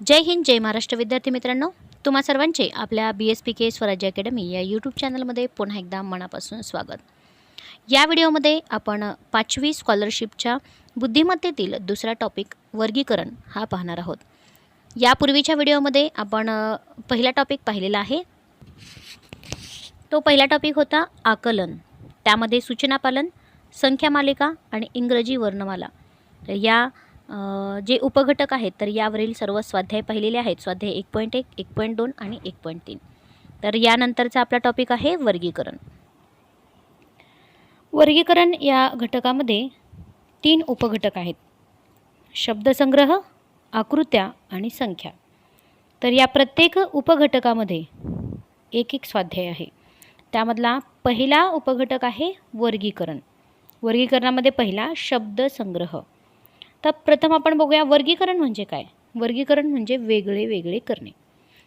जय हिंद जय महाराष्ट्र. विद्यार्थी मित्रांनो तुम्हा सर्वांचे आपल्या बी एस पी के स्वराज्य अकॅडमी या यूट्यूब चॅनलमध्ये पुन्हा एकदा मनापासून स्वागत. या व्हिडिओमध्ये आपण पाचवी स्कॉलरशिपच्या बुद्धिमत्तेतील दुसरा टॉपिक वर्गीकरण हा पाहणार आहोत. यापूर्वीच्या व्हिडिओमध्ये आपण पहिला टॉपिक पाहिलेला आहे. तो पहिला टॉपिक होता आकलन. त्यामध्ये सूचनापालन संख्या मालिका आणि इंग्रजी वर्णमाला. या जे उपघटक आहेत तर यावरील सर्व स्वाध्याय पाहिलेले आहेत. स्वाध्याय एक पॉईंट एक एक पॉईंट दोन आणि एक पॉईंट तीन. तर यानंतरचा आपला टॉपिक आहे वर्गीकरण. वर्गीकरण या घटकामध्ये तीन उपघटक आहेत. शब्दसंग्रह आकृत्या आणि संख्या. तर या प्रत्येक उपघटकामध्ये एक एक स्वाध्याय आहे. त्यामधला पहिला उपघटक आहे वर्गीकरण. वर्गीकरणामध्ये पहिला शब्दसंग्रह. तर प्रथम आपण बघूया वर्गीकरण म्हणजे काय? वर्गीकरण म्हणजे वेगळे वेगळे करणे.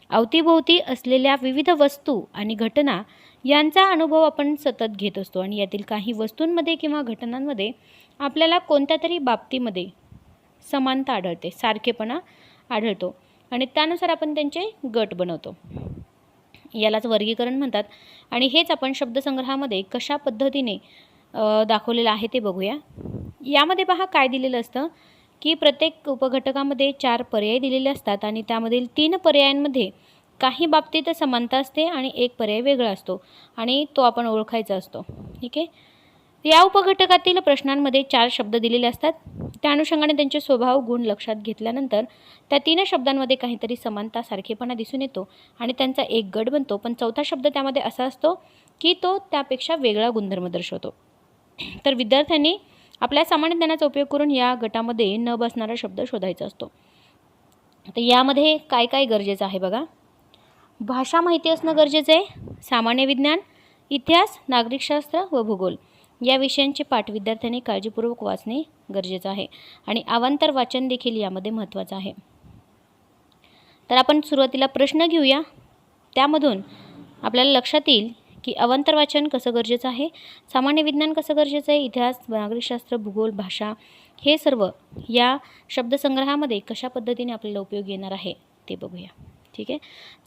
अवतीभोवती असलेल्या विविध वस्तू आणि घटना यांचा अनुभव आपण सतत घेत असतो आणि यातील काही वस्तूंमध्ये किंवा घटनांमध्ये आपल्याला कोणत्या तरी बाबतीमध्ये समानता आढळते सारखेपणा आढळतो आणि त्यानुसार आपण त्यांचे गट बनवतो. यालाच वर्गीकरण म्हणतात आणि हेच आपण शब्दसंग्रहामध्ये कशा पद्धतीने दाखवलेलं आहे ते बघूया. यामध्ये पहा काय दिलेलं असतं? की प्रत्येक उपघटकामध्ये चार पर्याय दिलेले असतात आणि त्यामधील तीन पर्यायांमध्ये काही बाबतीत समानता असते आणि एक पर्याय वेगळा असतो आणि तो आपण ओळखायचा असतो. ठीक आहे? या उपघटकातील प्रश्नांमध्ये चार शब्द दिलेले असतात. त्या अनुषंगाने त्यांचे स्वभाव गुण लक्षात घेतल्यानंतर त्या तीन शब्दांमध्ये काहीतरी समानता सारखेपणा दिसून येतो आणि त्यांचा एक गट बनतो. पण चौथा शब्द त्यामध्ये असा असतो की तो त्यापेक्षा वेगळा गुणधर्म दर्शवतो. तर विद्यार्थ्यांनी आपल्या सामान्य ज्ञानाचा उपयोग करून या गटामध्ये न बसणारा शब्द शोधायचा असतो. तर यामध्ये काय काय गरजेचं आहे बघा. भाषा माहिती असणं गरजेचं आहे. सामान्य विज्ञान इतिहास नागरिकशास्त्र व भूगोल या विषयांचे पाठ विद्यार्थ्यांनी काळजीपूर्वक वाचणे गरजेचं आहे आणि अवांतर वाचन देखील यामध्ये महत्त्वाचं आहे. तर आपण सुरुवातीला प्रश्न घेऊया. त्यामधून आपल्याला लक्षात येईल की अवांतर वाचन कसं गरजेचं आहे? सामान्य विज्ञान कसं गरजेचं आहे? इतिहास नागरिकशास्त्र भूगोल भाषा हे सर्व या शब्दसंग्रहामध्ये कशा पद्धतीने आपल्याला उपयोग येणार आहे ते बघूया. ठीक आहे?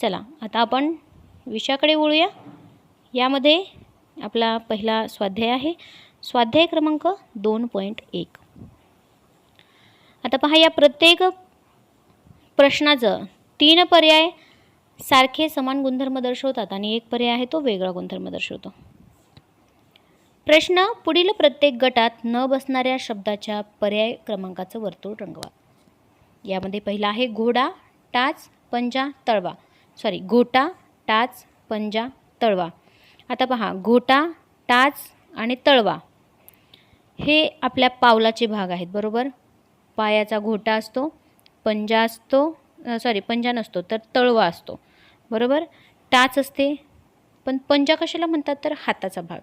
चला आता आपण विषयाकडे वळूया. यामध्ये आपला पहिला स्वाध्याय आहे. स्वाध्याय क्रमांक दोन पॉईंट एक. आता पहा या प्रत्येक प्रश्नाचं तीन पर्याय सारखे समान गुणधर्म दर्शवतात आणि एक पर्याय आहे तो वेगळा गुणधर्म दर्शवतो. प्रश्न पुढील प्रत्येक गटात न बसणाऱ्या शब्दाच्या पर्याय क्रमांकाचं वर्तुळ रंगवा. यामध्ये पहिला आहे घोडा टाच पंजा तळवा. सॉरी घोटा टाच पंजा तळवा. आता पहा घोटा टाच आणि तळवा हे आपल्या पावलाचे भाग आहेत बरोबर? पायाचा घोटा असतो पंजा असतो सॉरी पंजा नसतो तर तळवा असतो. बरोबर? टाच असते. पण पंजा कशाला म्हणतात? तर हाताचा भाग.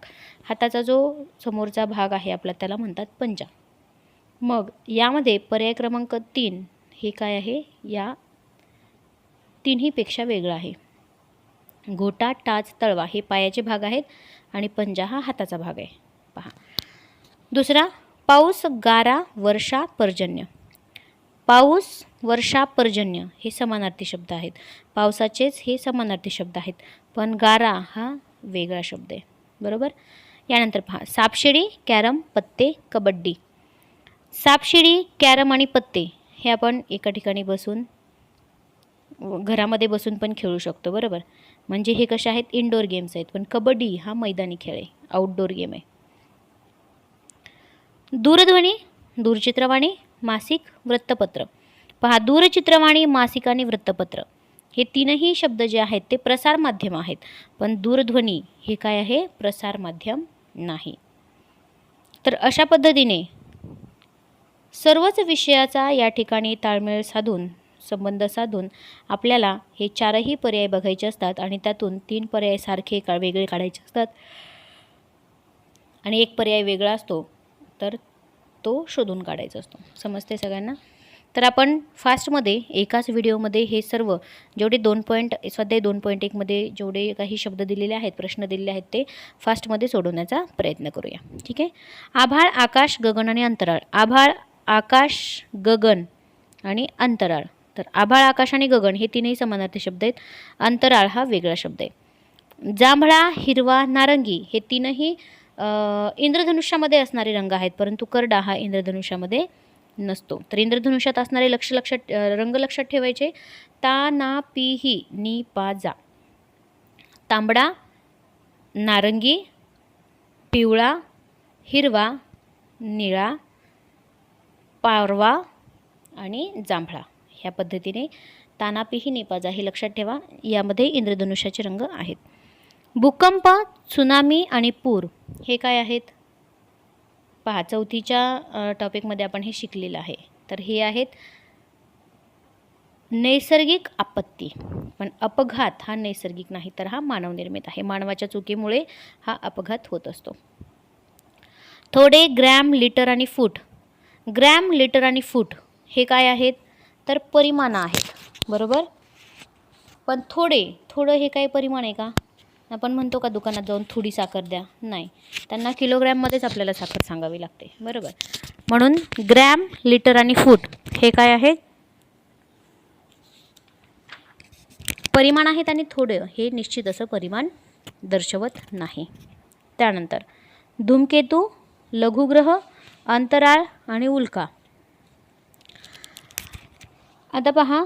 हाताचा जो समोरचा भाग आहे आपला त्याला म्हणतात पंजा. मग यामध्ये पर्याय क्रमांक तीन हे काय आहे? या तिन्हीपेक्षा वेगळं आहे. घोटा टाच तळवा हे पायाचे भाग आहेत आणि पंजा हा हाताचा भाग आहे. पहा. दुसरा पाऊस गारा वर्षा पर्जन्य. पाऊस वर्षा पर्जन्य हे समानार्थी शब्द आहेत. पावसाचेच हे समानार्थी शब्द आहेत. पण गारा हा वेगळा शब्द आहे. बरोबर? यानंतर पहा. सापशिडी कॅरम पत्ते कबड्डी. सापशिडी कॅरम आणि पत्ते हे आपण एका ठिकाणी बसून घरामध्ये बसून पण खेळू शकतो. बरोबर? म्हणजे हे कसे आहेत? इनडोअर गेम्स आहेत. पण कबड्डी हा मैदानी खेळ आहे. आउटडोअर गेम आहे. दूरध्वनी दूरचित्रवाणी मासिक वृत्तपत्र. पहा दूरचित्रवाणी मासिक आणि वृत्तपत्र. हे तीनही शब्द जे आहेत ते प्रसार माध्यम आहेत. पण दूरध्वनी हे काय आहे? प्रसार माध्यम नाही. तर अशा पद्धतीने सर्वच विषयाचा या ठिकाणी ताळमेळ साधून संबंध साधून आपल्याला हे चारही पर्याय बघायचे असतात आणि त्यातून तीन पर्याय सारखे का वेगळे काढायचे असतात. आणि एक पर्याय वेगळा असतो. तर तो शोधून काढायचा असतो. समजते सगळ्यांना? तर आपण फास्टमध्ये एकाच व्हिडिओमध्ये हे सर्व जेवढे दोन पॉईंट स्वाध्याय दोन पॉईंट एकमध्ये जेवढे काही शब्द दिलेले आहेत प्रश्न दिलेले आहेत ते फास्टमध्ये सोडवण्याचा प्रयत्न करूया. ठीक आहे? आभाळ आकाश गगन आणि अंतराळ. आभाळ आकाश गगन आणि अंतराळ. तर आभाळ आकाश आणि गगन हे तीनही समानार्थी शब्द आहेत. अंतराळ हा वेगळा शब्द आहे. जांभळा हिरवा नारंगी हे तीनही इंद्रधनुष्यामध्ये असणारे रंग आहेत परंतु करडा हा इंद्रधनुष्यामध्ये नसतो. तर इंद्रधनुष्यात असणारे लक्ष लक्षात रंग लक्षात ठेवायचे. ता ना पी ही नी पा जा. तांबडा नारंगी पिवळा हिरवा निळा पारवा आणि जांभळा. ह्या पद्धतीने तानापिही निपाजा हे लक्षात ठेवा. यामध्ये इंद्रधनुष्याचे रंग आहेत. भूकंप त्सुनामी आणि पूर हे काय आहेत? पहा चौथीच्या टॉपिकमध्ये आपण हे शिकलेलं आहे. तर हे आहेत नैसर्गिक आपत्ती. पण अपघात हा नैसर्गिक नाही तर हा मानवनिर्मित आहे. मानवाच्या चुकीमुळे हा अपघात होत असतो. थोडे ग्रॅम लिटर आणि फूट. ग्रॅम लिटर आणि फूट हे काय आहेत? तर परिमाणं आहेत. बरोबर? पण थोडे थोडं हे काय परिमाण आहे का? आपण म्हणतो का दुकानात जाऊन थोडी साखर द्या? नाही. त्यांना किलोग्रॅममध्येच आपल्याला साखर सांगावी लागते. बरोबर? म्हणून ग्रॅम लिटर आणि फूट हे काय आहे? परिमाण आहेत आणि थोडं. हे निश्चित असं परिमाण दर्शवत नाही. त्यानंतर धूमकेतू लघुग्रह अंतराळ आणि उल्का. आता पहा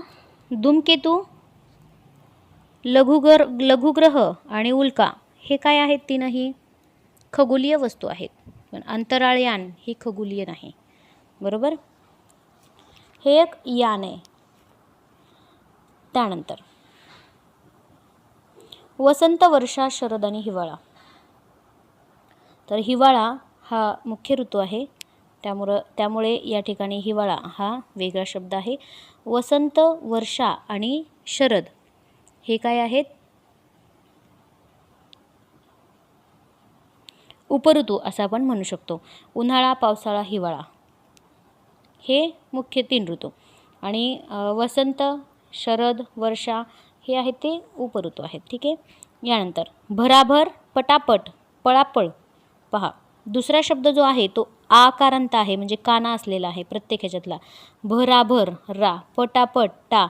धूमकेतू लघुगर लघुग्रह आणि उल्का हे काय आहेत तीनही? खगोलीय वस्तू आहेत. पण अंतराळयान ही खगोलीय नाही. बरोबर? हे एक यान आहे. त्यानंतर. वसंत वर्षा शरद आणि हिवाळा. तर हिवाळा हा मुख्य ऋतू आहे. त्यामुळं त्यामुळे या ठिकाणी हिवाळा हा वेगळा शब्द आहे. वसंत वर्षा आणि शरद हे काय आहेत? उपऋतू असं आपण म्हणू शकतो. उन्हाळा पावसाळा हिवाळा. हे मुख्य तीन ऋतू. आणि वसंत शरद वर्षा हे आहेत ते उपऋतू आहेत. ठीक आहे? यानंतर भराभर पटापट पळापळ. पहा दुसरा शब्द जो आहे तो आकारांत आहे म्हणजे काना असलेला आहे प्रत्येक ह्याच्यातला. भराभर रा पटापट टा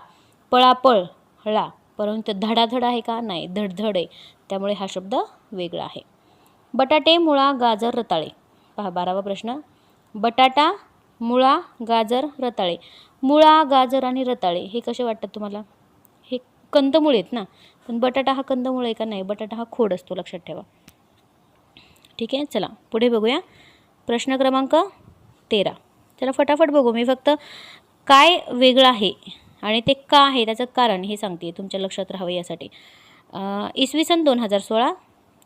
पळापळ ळा. परंतु धडाधड आहे का? नाही. धडधड आहे. त्यामुळे हा शब्द वेगळा आहे. बटाटे मुळा गाजर रताळे. पहा बारावा प्रश्न. बटाटा मुळा गाजर रताळे. मुळा गाजर आणि रताळे हे कसे वाटतात तुम्हाला? हे कंदमुळे आहेत ना? पण बटाटा हा कंदमुळ आहे का नाही? बटाटा हा खोड असतो लक्षात ठेवा. ठीक आहे चला. पुढे बघूया. प्रश्न क्रमांक तेरा. चला फटाफट बघू. मी फक्त काय वेगळं आहे? आणि ते का आहे त्याचं कारण हे सांगते तुमच्या लक्षात राहावं यासाठी. इसवी सन दोन हजार सोळा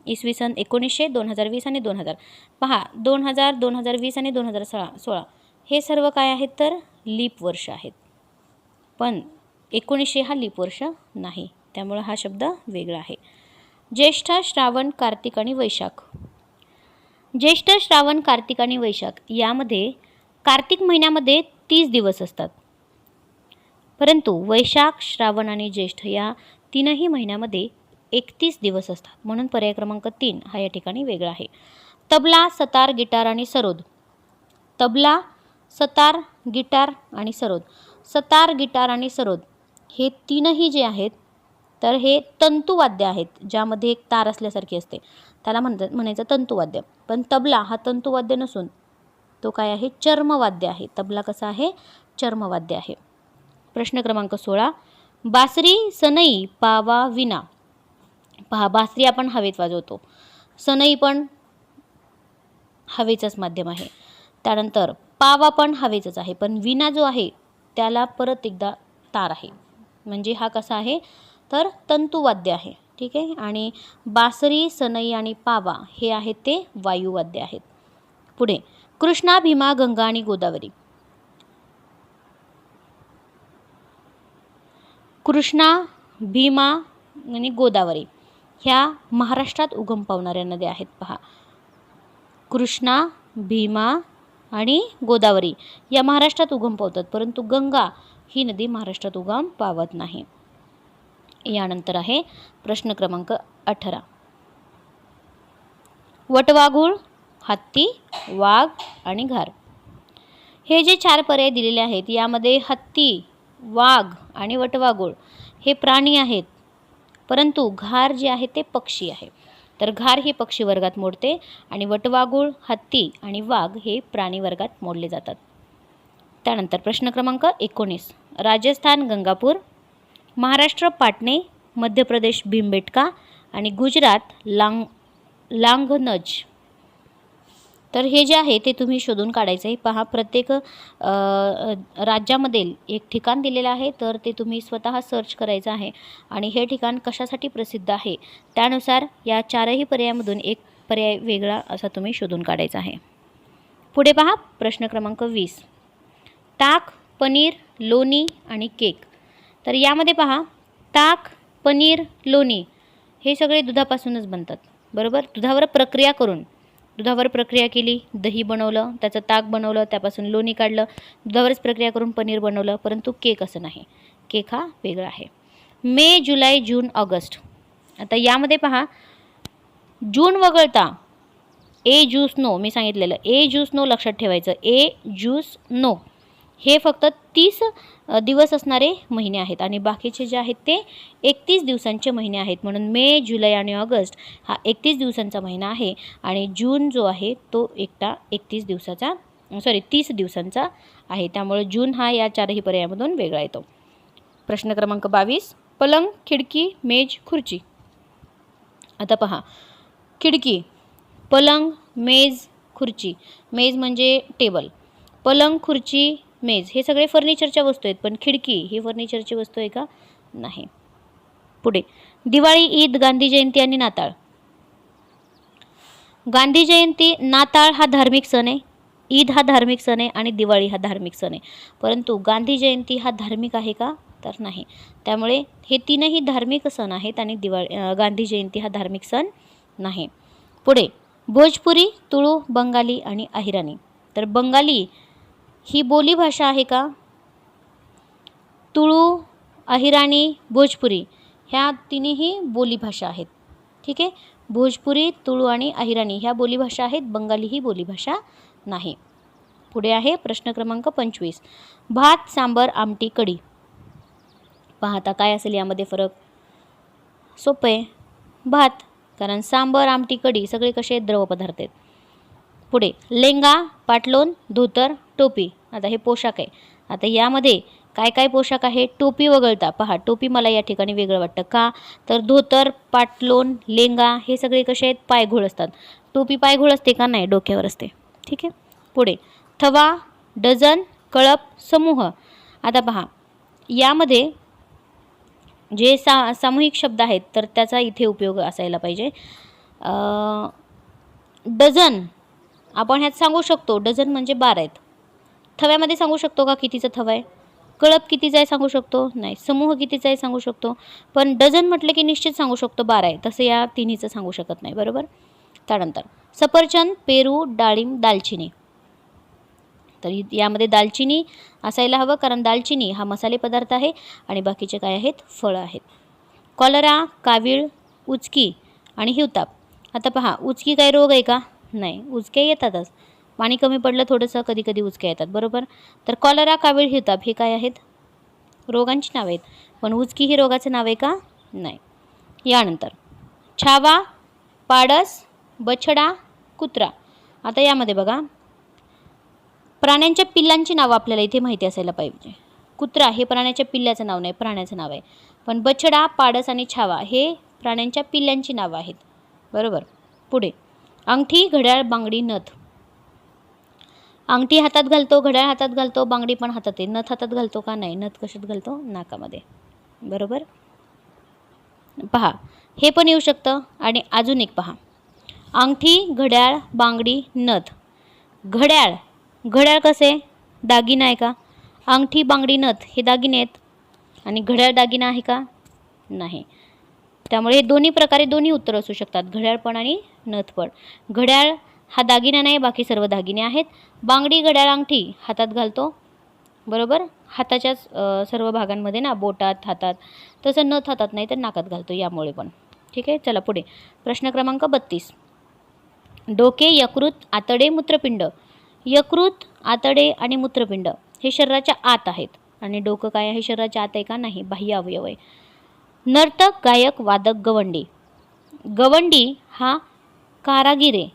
इसवी सन एकोणीसशे दोन हजार वीस आणि दोन हजार पहा दोन हजार दोन हजार वीस आणि दोन हजार सोळा सोळा हे सर्व काय आहेत तर? लीप वर्ष आहेत. पण एकोणीसशे हा लीप वर्ष नाही त्यामुळं हा शब्द वेगळा आहे. ज्येष्ठ श्रावण कार्तिक आणि वैशाख. ज्येष्ठ श्रावण कार्तिक आणि वैशाख यामध्ये कार्तिक महिन्यामध्ये तीस दिवस असतात. परंतु वैशाख श्रावण आणि ज्येष्ठ या तीनही महिन्यामध्ये एकतीस दिवस असतात. म्हणून पर्याय क्रमांक तीन हा या ठिकाणी वेगळा आहे. तबला सतार गिटार आणि सरोद. तबला सतार गिटार आणि सरोद. सतार गिटार आणि सरोद हे तीनही जे आहेत तर हे तंतुवाद्य आहेत ज्यामध्ये एक तार असल्यासारखी असते. त्याला म्हणतात म्हणायचं तंतुवाद्य. पण तबला हा तंतुवाद्य नसून तो काय आहे? चर्मवाद्य आहे. तबला कसा आहे? चर्मवाद्य आहे. प्रश्न क्रमांक सोळा. बासरी सनई पावा विना. पहा बासरी आपण हवेत वाजवतो. सनई पण हवेचंच माध्यम आहे. त्यानंतर पावा पण हवेचंच आहे पण विना जो आहे त्याला परत एकदा तार आहे. म्हणजे हा कसा आहे? तर तंतुवाद्य आहे ठीक आहे? आणि बासरी सनई आणि पावा हे आहेत ते वायुवाद्य आहेत. पुढे कृष्णा भीमा गंगा आणि गोदावरी. कृष्णा भीमा आणि गोदावरी ह्या महाराष्ट्रात उगम पावणाऱ्या नद्या आहेत. पहा. कृष्णा भीमा आणि गोदावरी या महाराष्ट्रात उगम पावतात परंतु गंगा ही नदी महाराष्ट्रात उगम पावत नाही. यानंतर आहे प्रश्न क्रमांक अठरा. वटवाघूळ हत्ती वाघ आणि घार. हे जे चार पर्याय दिलेले आहेत यामध्ये हत्ती वाघ आणि वटवाघूळ हे प्राणी आहेत. परंतु घार जे आहे ते पक्षी आहे. तर घार हे पक्षी वर्गात मोडते आणि वटवाघूळ हत्ती आणि वाघ हे प्राणी वर्गात मोडले जातात. त्यानंतर प्रश्न क्रमांक एकोणीस. राजस्थान गंगापूर महाराष्ट्र पाटणे मध्य प्रदेश भीमबेटका आणि गुजरात लांग लांघनज. तर हे जे आहे ते तुम्ही शोधून काढायचं आहे पहा प्रत्येक राज्यामध्ये राज्यामधील एक ठिकाण दिलेलं आहे तर ते तुम्ही स्वतः सर्च करायचं आहे. आणि हे ठिकाण कशासाठी प्रसिद्ध आहे? त्यानुसार या चारही पर्यायामधून एक पर्याय वेगळा असा तुम्ही शोधून काढायचा आहे. पुढे पहा प्रश्न क्रमांक वीस. ताक पनीर लोणी आणि केक. तर यामध्ये पहा ताक पनीर लोणी हे सगळे दुधापासूनच बनतात. बरोबर? दुधावर प्रक्रिया करून. दुधावर प्रक्रिया केली दही बनवलं त्याचं ताक बनवलं त्यापासून लोणी काढलं दुधावरच प्रक्रिया करून पनीर बनवलं परंतु केक असं नाही. केक हा वेगळा आहे. मे जुलै जून ऑगस्ट. आता यामध्ये पहा जून वगळता ए ज्यूस नो मी सांगितलेलं ए ज्यूस नो लक्षात ठेवायचं ए ज्यूस नो. हे फक्त तीस दिवस असणारे महिने आहेत आणि बाकीचे जे आहेत ते एकतीस दिवसांचे महिने आहेत. म्हणून मे जुलै आणि ऑगस्ट हा एकतीस दिवसांचा महिना आहे आणि जून जो आहे तो एकटा एकतीस दिवसाचा सॉरी तीस दिवसांचा आहे. त्यामुळे जून हा या चारही पर्यायामधून वेगळा येतो. प्रश्न क्रमांक बावीस पलंग खिडकी मेज खुर्ची. आता पहा. खिडकी पलंग मेज खुर्ची. मेज म्हणजे टेबल. पलंग खुर्ची मेज हे सगळे फर्निचरच्या वस्तू आहेत पण खिडकी ही फर्निचरची वस्तू आहे का? नाही. पुढे. दिवाळी ईद गांधी जयंती आणि नाताळ. गांधी जयंती नाताळ हा धार्मिक सण आहे. ईद हा धार्मिक सण आहे आणि दिवाळी हा धार्मिक सण आहे. परंतु गांधी जयंती हा धार्मिक आहे का? तर नाही. त्यामुळे हे तीनही धार्मिक सण आहेत आणि दिवाळी गांधी जयंती हा धार्मिक सण नाही. पुढे. भोजपुरी तुळू बंगाली आणि अहिराणी. तर बंगाली ही बोलीभाषा आहे का? तुळू अहिराणी भोजपुरी ह्या तिन्ही बोलीभाषा आहेत. ठीक आहे? भोजपुरी तुळू आणि अहिराणी ह्या बोलीभाषा आहेत. बंगाली ही बोलीभाषा नाही. पुढे आहे प्रश्न क्रमांक पंचवीस. भात सांबर आमटी कढी. पाहता काय असेल यामध्ये फरक. सोपं आहे. भात कारण सांबर आमटी कढी सगळे कसे द्रव द्रवपदार्थ आहेत. पुढे लेंगा पाटलोन धोतर टोपी. आता हे पोशाख आहे. आता यामध्ये काय काय पोशाख आहे? टोपी वगळता. पहा टोपी मला या ठिकाणी वेगळं वाटतं. का? तर धोतर पाटलोन लेंगा हे सगळे कसे आहेत? पायघोळ असतात. टोपी पायघोळ असते का? नाही डोक्यावर असते. ठीक आहे? पुढे. थवा डझन कळप समूह. आता पहा यामध्ये जे सा सामूहिक शब्द आहेत तर त्याचा इथे उपयोग असायला पाहिजे. डझन. आपण ह्यात सांगू शकतो डझन म्हणजे बारा आहेत. थव्यामध्ये सांगू शकतो का कितीचा थवा आहे? कळप कितीचा आहे सांगू शकतो? नाही. समूह कितीचा आहे सांगू शकतो. पण डझन म्हटलं की निश्चित सांगू शकतो बारा आहे. तसं या तिन्हीचं सांगू शकत नाही. बरोबर? त्यानंतर सफरचंद पेरू डाळिंब दालचिनी. तर यामध्ये दालचिनी असायला हवं कारण दालचिनी हा मसाले पदार्थ आहे आणि बाकीचे काय आहेत? फळं आहेत. कॉलरा कावीळ उचकी आणि हिवताप. आता पहा उचकी काय रोग आहे का? नाही. उचक्या येतातच. पाणी कमी पडलं थोडंसं कधी कधी उचक्या येतात बरोबर? तर कॉलरा कावीळ हिताप हे काय आहेत? रोगांची नावे आहेत. पण उचकी ही रोगाचं नाव आहे का? नाही. यानंतर छावा पाडस बछडा कुत्रा. आता यामध्ये बघा. प्राण्यांच्या पिल्लांची नावं आपल्याला इथे माहिती असायला पाहिजे. कुत्रा हे प्राण्याच्या पिल्ल्याचं नाव नाही प्राण्याचं नाव आहे. पण बछडा पाडस आणि छावा हे प्राण्यांच्या पिल्ल्यांची नावं आहेत. बरोबर? पुढे. अंगठी घड्याळ बांगडी नथ. अंगठी हातात घालतो घड्याळ हातात घालतो बांगडी पण हातात आहे. नथ हातात घालतो का नाही? नथ कशात घालतो? नाकामध्ये. बरोबर? पहा हे पण येऊ शकतं. आणि अजून एक पहा. अंगठी घड्याळ बांगडी नथ. घड्याळ. घड्याळ कसे? दागिना आहे का? अंगठी बांगडी नथ हे दागिने आहेत. आणि घड्याळ दागिना आहे का? नाही. त्यामुळे हे दोन्ही प्रकारे दोन्ही उत्तर असू शकतात. घड्याळ पण आणि नथ पण. घड्याळ हा दागिना नाही बाकी सर्व दागिने आहेत. बांगडी घड्याळ अंगठी हातात घालतो. बरोबर? हाताच्याच सर्व भागांमध्ये ना बोटात हातात. तसं नथ हातात नाही तर नाकात घालतो यामुळे पण. ठीक आहे? चला पुढे. प्रश्न क्रमांक बत्तीस. डोके यकृत आतडे मूत्रपिंड. यकृत आतडे आणि मूत्रपिंड हे शरीराच्या आत आहेत. आणि डोकं काय आहे? शरीराच्या आत आहे का? नाही. बाह्य अवयव आहे. नर्तक गायक वादक गवंडी. गवंडी हा कारागिरे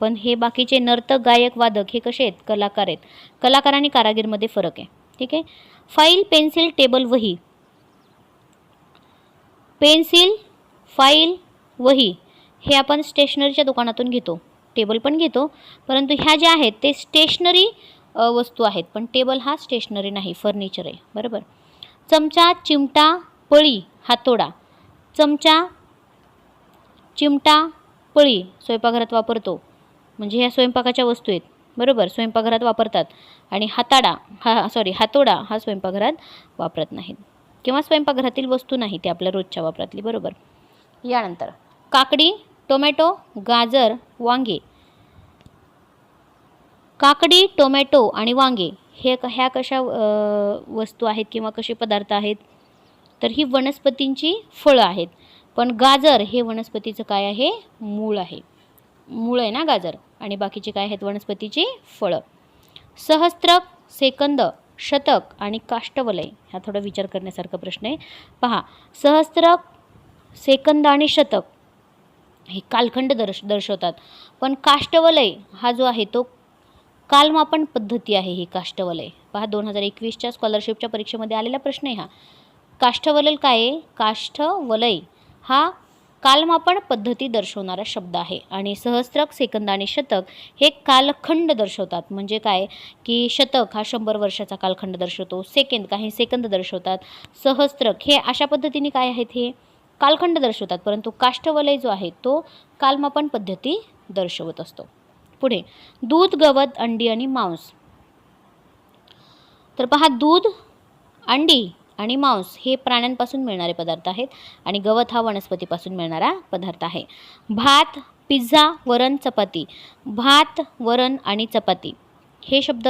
पण हे बाकीचे नर्तक गायक वादक हे कसे आहेत? कलाकार आहेत. कलाकार आणि कारागीरमध्ये फरक आहे. ठीक आहे? फाईल पेन्सिल टेबल वही. पेन्सिल फाईल वही हे आपण स्टेशनरीच्या दुकानातून घेतो. टेबल पण घेतो. परंतु ह्या ज्या आहेत ते स्टेशनरी वस्तू आहेत. पण टेबल हा स्टेशनरी नाही फर्निचर आहे. बरोबर? चमचा चिमटा पळी हातोडा. चमचा चिमटा पळी स्वयंपाकघरात वापरतो. म्हणजे ह्या स्वयंपाकाच्या वस्तू आहेत. बरोबर? स्वयंपाकघरात वापरतात. आणि हाताडा हा सॉरी हातोडा हा स्वयंपाकघरात वापरत नाहीत. किंवा स्वयंपाकघरातील वस्तू नाही ते आपल्या रोजच्या वापरातली. बरोबर? यानंतर काकडी टोमॅटो गाजर वांगे. काकडी टोमॅटो आणि वांगे हे क- ह्या कशा वस्तू आहेत किंवा कसे पदार्थ आहेत? तर ही वनस्पतींची फळं आहेत. पण गाजर हे वनस्पतीचं काय आहे? मूळ आहे. मूळ आहे ना गाजर? आणि बाकीचे काय आहेत? वनस्पतीची फळं. सहस्त्रक सेकंद शतक आणि काष्टवलय हा थोडा विचार करण्यासारखा प्रश्न आहे. पहा सहस्त्रक सेकंद आणि शतक हे कालखंड दर्श दर्शवतात. पण काष्टवलय हा जो आहे तो कालमापन पद्धती आहे ही काष्टवलय. पहा दोन हजार एकवीसच्या स्कॉलरशिपच्या परीक्षेमध्ये आलेला प्रश्न आहे हा. काष्ठवलय काय आहे? काष्ठवलय हा कालमापन पद्धती दर्शवणारा शब्द आहे. आणि सहस्त्रक सेकंद आणि शतक हे कालखंड दर्शवतात. म्हणजे काय? की शतक हा शंभर वर्षाचा कालखंड दर्शवतो. सेकंद काही सेकंद दर्शवतात. सहस्त्रक हे अशा पद्धतीने काय आहेत हे? कालखंड दर्शवतात. परंतु काष्ठवलय जो आहे तो कालमापन पद्धती दर्शवत असतो. पुढे दूध गवत अंडी आणि मांस. तर पहा दूध अंडी आणि मांस हे प्राण्यांपासून मिळणारे पदार्थ आहेत आणि गवत हा वनस्पतीपासून मिळणारा पदार्थ आहे. भात पिझ्झा वरण चपाती. भात वरण आणि चपाती हे शब्द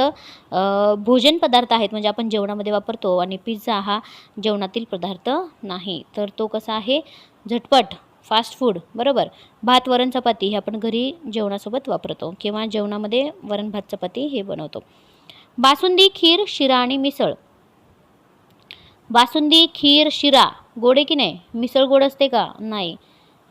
भोजन पदार्थ आहेत म्हणजे आपण जेवणामध्ये वापरतो आणि पिझ्झा हा जेवणातील पदार्थ नाही. तर तो कसा आहे? झटपट फास्ट फूड बरोबर? भात वरण चपाती हे आपण घरी जेवणासोबत वापरतो किंवा जेवणामध्ये वरण भात चपाती हे बनवतो. बासुंदी खीर शिरा आणि मिसळ बासुंदी खीर शिरा गोड आहे की नाही? मिसळ गोड असते का? नाही.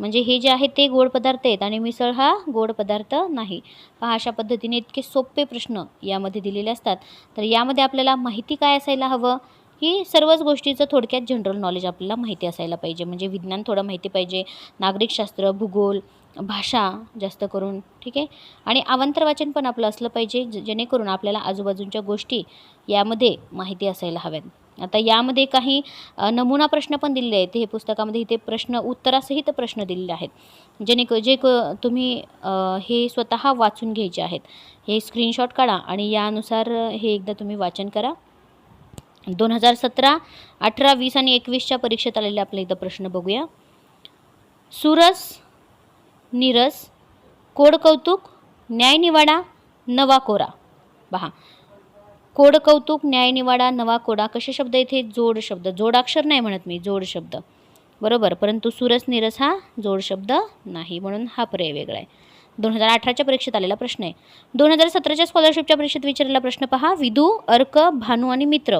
म्हणजे हे जे आहेत ते गोड पदार्थ आहेत आणि मिसळ हा गोड पदार्थ नाही. पहा अशा पद्धतीने इतके सोपे प्रश्न यामध्ये दिलेले असतात. तर यामध्ये आपल्याला माहिती काय असायला हवं? ही सर्वच गोष्टीचं थोडक्यात जनरल नॉलेज आपल्याला माहिती असायला पाहिजे. म्हणजे विज्ञान थोडं माहिती पाहिजे. नागरिकशास्त्र भूगोल भाषा जास्त करून ठीक आहे? आणि आवंतर वाचन पण आपलं असलं पाहिजे जेणेकरून आपल्याला आजूबाजूच्या गोष्टी यामध्ये माहिती असायला हव्यात. आता यामध्ये काही नमुना प्रश्न पण दिलेले आहेत. हे पुस्तकामध्ये इथे प्रश्न उत्तरासहित प्रश्न दिलेले आहेत. जेणेक जे क तुम्ही हे स्वतः वाचून घ्यायचे आहेत. हे स्क्रीनशॉट काढा आणि यानुसार हे एकदा तुम्ही वाचन करा. दोन हजार सतरा अठरा वीस आणि एकवीसच्या परीक्षेत आलेले आपल्या इथं प्रश्न बघूया. सुरस नीरस कोड कौतुक न्यायनिवाडा नवा कोरा. पहा कोड कौतुक न्यायनिवाडा नवा कोडा कसे शब्द इथे जोड शब्द. जोडाक्षर नाही म्हणत मी जोड शब्द. बरोबर परंतु सुरस नीरस हा जोड शब्द नाही म्हणून हा पर्याय वेगळा आहे. दोन हजार अठराच्या परीक्षेत आलेला प्रश्न आहे. दोन हजार सतराच्या स्कॉलरशिपच्या परीक्षेत विचारलेला प्रश्न पहा. विधू अर्क भानू आणि मित्र.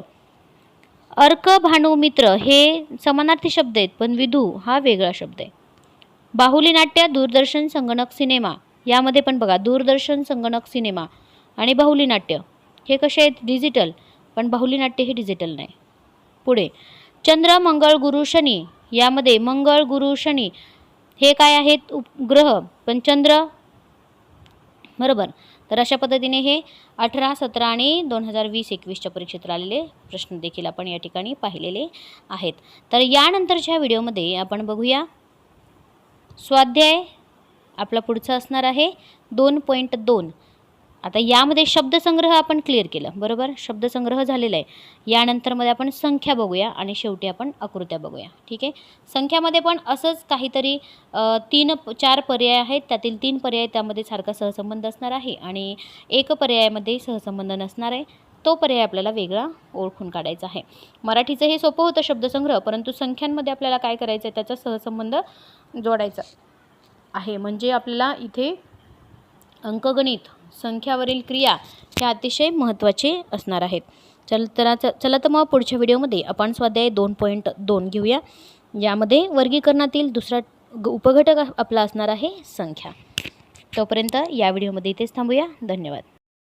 अर्क भानू मित्र हे समानार्थी शब्द आहेत पण विधू हा वेगळा शब्द आहे. बाहुली नाट्य दूरदर्शन संगणक सिनेमा यामध्ये पण बघा दूरदर्शन संगणक सिनेमा आणि बाहुली नाट्य हे कसे आहेत? डिजिटल पण बाहुली नाट्य हे डिजिटल नाही. पुढे चंद्र मंगळ गुरु शनी यामध्ये मंगळ गुरु शनी हे काय आहेत? उपग्रह पण चंद्र बरोबर. तर अशा पद्धतीने हे अठरा सतरा आणि दोन हजार वीस एकवीसच्या परीक्षेत आलेले प्रश्न देखील आपण या ठिकाणी पाहिलेले आहेत. तर यानंतरच्या व्हिडिओमध्ये आपण बघूया. स्वाध्याय आपला पुढचा असणार आहे. दोन पॉईंट दोन. आता यामध्ये शब्दसंग्रह आपण क्लिअर केलं बरोबर? शब्दसंग्रह झालेला आहे. यानंतरमध्ये आपण संख्या बघूया आणि शेवटी आपण आकृत्या बघूया. ठीक आहे? संख्यामध्ये पण असंच काहीतरी तीन चार पर्याय आहेत. त्यातील तीन पर्याय त्यामध्ये सारखा सहसंबंध असणार आहे आणि एक पर्यायामध्ये सहसंबंध नसणार आहे. तो पर्याय आपल्याला वेगळा ओळखून काढायचा आहे. मराठीचं हे सोपं होतं शब्दसंग्रह परंतु संख्यांमध्ये आपल्याला काय करायचं आहे त्याचा सहसंबंध जोडायचा आहे. म्हणजे आपल्याला इथे अंकगणित संख्यावरील क्रिया ह्या अतिशय महत्त्वाचे असणार आहेत. चल तर चला तर मग पुढच्या व्हिडिओमध्ये आपण स्वाध्याय दोन पॉईंट दोन घेऊया. यामध्ये वर्गीकरणातील दुसरा ग- उपघटक आपला असणार आहे संख्या. तोपर्यंत या व्हिडिओमध्ये इथेच थांबूया. धन्यवाद.